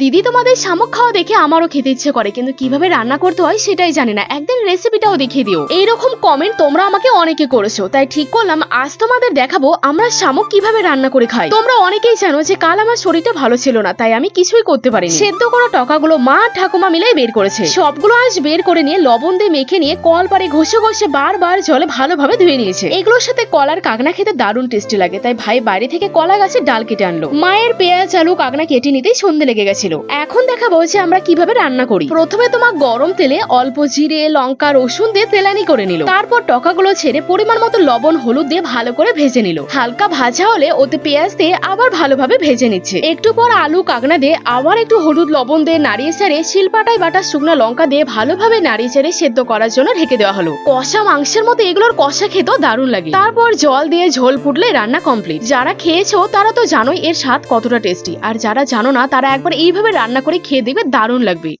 দিদি তোমাদের শামুক খাওয়া দেখে আমারও খেতে ইচ্ছে করে, কিন্তু কীভাবে রান্না করতে হয় সেটাই জানি না। একদিন রেসিপিটাও দেখিয়ে দিও। এইরকম কমেন্ট তোমরা আমাকে অনেকে করেছ, তাই ঠিক করলাম, আজ তোমাদের দেখাবো আমরা শামুক কীভাবে রান্না করে খাই। তোমরা অনেকেই জানো যে কাল আমার শরীরটা ভালো ছিল না, তাই আমি কিছুই করতে পারিনি। সেদ্ধ করা টকাগুলো মা ঠাকুমা মিলেই বের করেছে। সবগুলো আজ বের করে নিয়ে লবণ দিয়ে মেখে নিয়ে কল পারে ঘষে ঘষে বারবার জলে ভালোভাবে ধুয়ে নিয়েছে। এগুলোর সাথে কলার কাকনা খেতে দারুণ টেস্টি লাগে, তাই ভাই বাইরে থেকে কলা গাছের ডাল কেটে আনলো। মায়ের পেঁয়াজ, আলু, কাকনা কেটে নিতেই সন্ধে লেগে গেছিল এখন দেখাবো যে আমরা কীভাবে রান্না করি। প্রথমে তোমার গরম তেলে অল্প জিরে, লঙ্কা, রসুন দিয়ে তেলানি করে নিল। তারপর টকাগুলো ছেড়ে পরিমাণ মতো লবণ, হলুদ দিয়ে ভালো করে ভেজে নিল। হালকা ভাজা হলে ওতে পেঁয়াজ দিয়ে আবার ভালোভাবে ভেজে নিচ্ছে। একটু পর আলু কাকনা দিয়ে আবার একটু হলুদ লবণ দিয়ে নাড়িয়ে ছেড়ে শিলপাটায় বাটা শুকনো লঙ্কা দিয়ে ভালোভাবে নাড়িয়ে ছেড়ে সেদ্ধ করার জন্য ঢেকে দেওয়া হলো। কষা মাংসের মতো এগুলোর কষা খেতেও দারুণ লাগে। তারপর জল দিয়ে ঝোল ফুটলে রান্না কমপ্লিট। যারা খেয়েছো তারা তো জানোই এর স্বাদ কতটা টেস্টি। আর যারা জানো না তারা একবার এইভাবে রান্না করে খেয়ে দেবে দারুণ লাগবে।